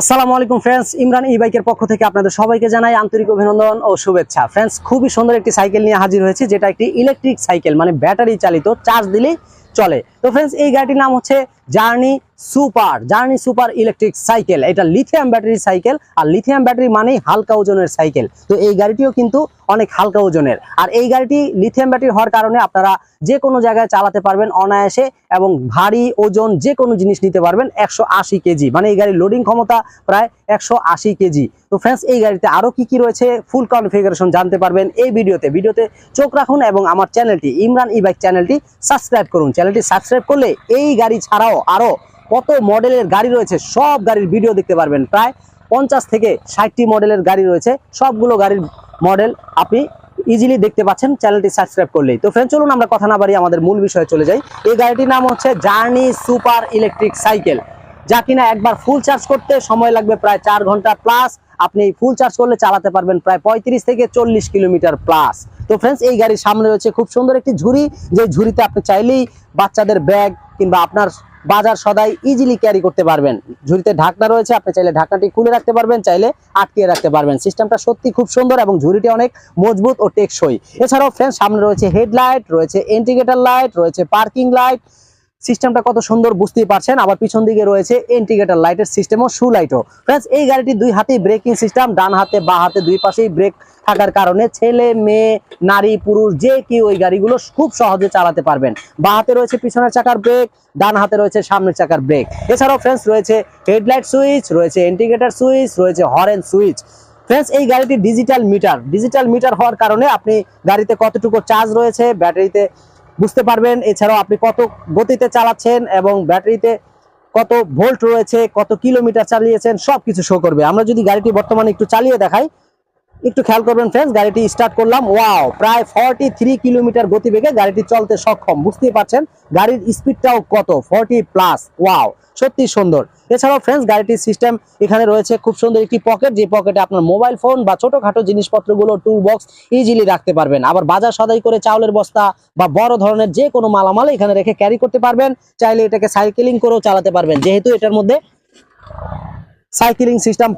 আসসালামু আলাইকুম ফ্রেন্ডস ইমরান ই বাইকের পক্ষ থেকে আপনাদের সবাইকে জানাই আন্তরিক অভিনন্দন ও শুভেচ্ছা। ফ্রেন্ডস খুবই সুন্দর একটি সাইকেল নিয়ে হাজির হয়েছে, যেটা একটি ইলেকট্রিক সাইকেল মানে ব্যাটারি চালিত চার্জ দিলেই চলে। তো ফ্রেন্ডস এই গাড়িটির নাম হচ্ছে journey super journey super electric cycle এটা লিথিয়াম ব্যাটারি সাইকেল আর লিথিয়াম ব্যাটারি মানেই হালকা ওজনের সাইকেল তো এই গাড়িটিও কিন্তু অনেক হালকা ওজনের। আর এই গাড়িটি লিথিয়াম ব্যাটারি হওয়ার কারণে আপনারা যে কোনো জায়গায় চালাতে পারবেন অনায়াসে এবং ভারী ওজন যে কোনো জিনিস নিতে পারবেন একশো আশি কেজি। মানে এই গাড়ির লোডিং ক্ষমতা প্রায় একশো আশি কেজি। তো ফ্রেন্ডস এই গাড়িতে আরও কি কি রয়েছে ফুল কনফিগারেশন জানতে পারবেন এই ভিডিওতে। ভিডিওতে চোখ রাখুন এবং আমার চ্যানেলটি, ইমরান ই বাইক চ্যানেলটি সাবস্ক্রাইব করুন। চ্যানেলটি সাবস্ক্রাইব করলে এই গাড়ি ছাড়াও আরও কত মডেলের গাড়ি রয়েছে, সব গাড়ির ভিডিও দেখতে পারবেন। প্রায় পঞ্চাশ থেকে ষাটটি মডেলের গাড়ি রয়েছে, সবগুলো গাড়ির মডেল আপনি ইজিলি দেখতে পাচ্ছেন চ্যানেলটি সাবস্ক্রাইব করলেই। তো ফ্রেন্ড চলুন আমরা কথা না বাড়ি আমাদের মূল বিষয়ে চলে যাই। এই গাড়িটির নাম হচ্ছে জার্নি সুপার ইলেকট্রিক সাইকেল যা কিনা একবার ফুল চার্জ করতে সময় লাগবে প্রায় চার ঘণ্টা প্লাস আপনি ফুল চার্জ করলে চালাতে পারবেন প্রায় পঁয়ত্রিশ থেকে চল্লিশ কিলোমিটার প্লাস তো ফ্রেন্ডস এই গাড়ির সামনে রয়েছে খুব সুন্দর একটি ঝুড়ি। যে ঝুড়িতে আপনি চাইলেই বাচ্চাদের ব্যাগ কিংবা আপনার বাজার সদাই ইজিলি ক্যারি করতে পারবেন। ঝুড়িতে ঢাকনা রয়েছে, আপনি চাইলে ঢাকনাটি খুলে রাখতে পারবেন, চাইলে আটকিয়ে রাখতে পারবেন। সিস্টেমটা সত্যি খুব সুন্দর এবং ঝুড়িটি অনেক মজবুত ও টেকসই। এছাড়াও ফ্রেন্ড সামনে রয়েছে হেডলাইট রয়েছে ইন্ডিকেটর লাইট রয়েছে পার্কিং লাইট সিস্টেমটা কত সুন্দর বুঝতেই পারছেন। আবার পিছন দিকে রয়েছে ইন্ডিকেটর লাইটের সিস্টেম ও শু লাইটও ফ্রেন্ডস এই গাড়িটি দুই হাতেই ব্রেকিং সিস্টেম ডান হাতে, বা হাতে, দুই পাশেই ব্রেক থাকার কারণে ছেলে, মেয়ে, নারী, পুরুষ, যে কি ওই গাড়িগুলো খুব সহজে চালাতে পারবেন। বা হাতে রয়েছে পিছনের চাকার ব্রেক ডান হাতে রয়েছে সামনের চাকার ব্রেক এছাড়াও ফ্রেন্ডস রয়েছে হেডলাইট সুইচ রয়েছে ইন্ডিকেটর সুইচ রয়েছে হরেন সুইচ ফ্রেন্ডস এই গাড়িটি ডিজিটাল মিটার ডিজিটাল মিটার হওয়ার কারণে আপনি গাড়িতে কতটুকু চার্জ রয়েছে ব্যাটারিতে বুঝতে পারবেন। এছাড়াও আপনি কত গতিতে চালাচ্ছেন এবং ব্যাটারিতে কত ভোল্ট রয়েছে, কত কিলোমিটার চালিয়েছেন, সবকিছু শো করবে। আমরা যদি গাড়িটি বর্তমানে একটু চালিয়ে দেখাই একটু খেয়াল করবেন ফ্রেন্ডস গাড়িটি স্টার্ট করলাম। ওয়াও প্রায় ফর্টি থ্রি কিলোমিটার গতিবেগে গাড়িটি চলতে সক্ষম। বুঝতেই পারছেন, গাড়ির স্পিডটাও কত? ফর্টি প্লাস ওয়াও সত্যি সুন্দর। এছাড়াও ফ্রেন্ডস গাড়িটির সিস্টেম এখানে রয়েছে, খুব সুন্দর একটি পকেট যে পকেটে আপনার মোবাইল ফোন বা ছোটখাটো জিনিসপত্রগুলো টুল বক্স ইজিলি রাখতে পারবেন। আবার বাজার সদাই করে চাউলের বস্তা বা বড় ধরনের যে কোনো মালামাল এখানে রেখে ক্যারি করতে পারবেন। চাইলে এটাকে সাইকেলিং করেও চালাতে পারবেন। যেহেতু এটার মধ্যে সাইকেলিং সিস্টেম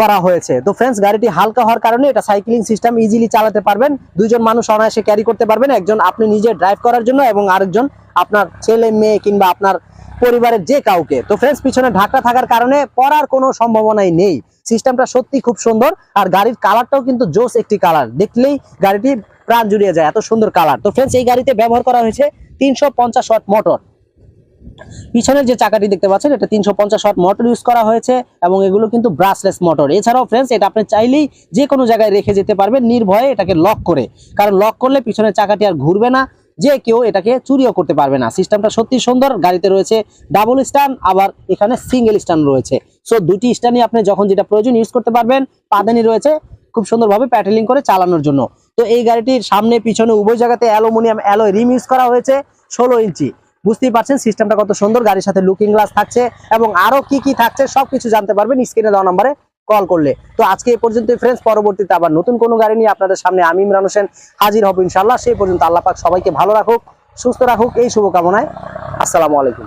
করা হয়েছে। তো ফ্রেন্ডস গাড়িটি হালকা হওয়ার কারণে এটা সাইক্লিং সিস্টেম ইজিলি চালাতে পারবেন। দুইজন মানুষ অনায়াসে ক্যারি করতে পারবেন। একজন আপনি নিজে ড্রাইভ করার জন্য এবং আরেকজন আপনার ছেলে, মেয়ে কিংবা আপনার পরিবারের যে কাউকে। তো ফ্রেন্ডস পিছনে ঢাকা থাকার কারণে পড়ার কোনো সম্ভাবনাই নেই। সিস্টেমটা সত্যি খুব সুন্দর আর গাড়ির কালারটাও কিন্তু জোস একটি কালার দেখলেই গাড়িটি প্রাণ জুড়িয়ে যায়, এত সুন্দর কালার তো ফ্রেন্ডস এই গাড়িতে ব্যবহার করা হয়েছে তিনশো পঞ্চাশ মোটর পিছনের যে চাকাটি দেখতে পাচ্ছেন, এটা তিনশো পঞ্চাশ ওয়াট মোটর ইউজ করা হয়েছে এবং এগুলো কিন্তু ব্রাসলেস মোটর এছাড়াও ফ্রেন্ডস এটা আপনি চাইলেই যে কোনো জায়গায় রেখে যেতে পারবেন নির্ভয়ে এটাকে লক করে। কারণ লক করলে পিছনের চাকাটি আর ঘুরবে না, যে কেউ এটাকে চুরিও করতে পারবে না। সিস্টেমটা সত্যি সুন্দর, গাড়িতে রয়েছে ডাবল স্ট্যান্ড আবার এখানে সিঙ্গেল স্ট্যান্ড রয়েছে। সো দুটি স্ট্যান্ডই আপনি যখন যেটা প্রয়োজন ইউজ করতে পারবেন, পাদানি রয়েছে, খুব সুন্দরভাবে প্যাটেলিং করে চালানোর জন্য। তো এই গাড়িটির সামনে, পিছনে উভয় জায়গাতে অ্যালুমিনিয়াম অ্যালয় রিম ইউজ করা হয়েছে, ষোলো ইঞ্চি। বুঝতেই পারছেন সিস্টেমটা কত সুন্দর, গাড়ির সাথে লুকিং গ্লাস থাকছে এবং আরও কি কি থাকছে সবকিছু জানতে পারবেন স্ক্রিনে দেওয়া নাম্বারে কল করলে। তো আজকে এই পর্যন্ত ফ্রেন্ডস পরবর্তীতে আবার নতুন কোনো গাড়ি নিয়ে আপনাদের সামনে আমি ইমরান হোসেন হাজির হব ইনশাল্লাহ সেই পর্যন্ত আল্লাহ পাক সবাইকে ভালো রাখুক, সুস্থ রাখুক, এই শুভকামনায় আসসালামু আলাইকুম।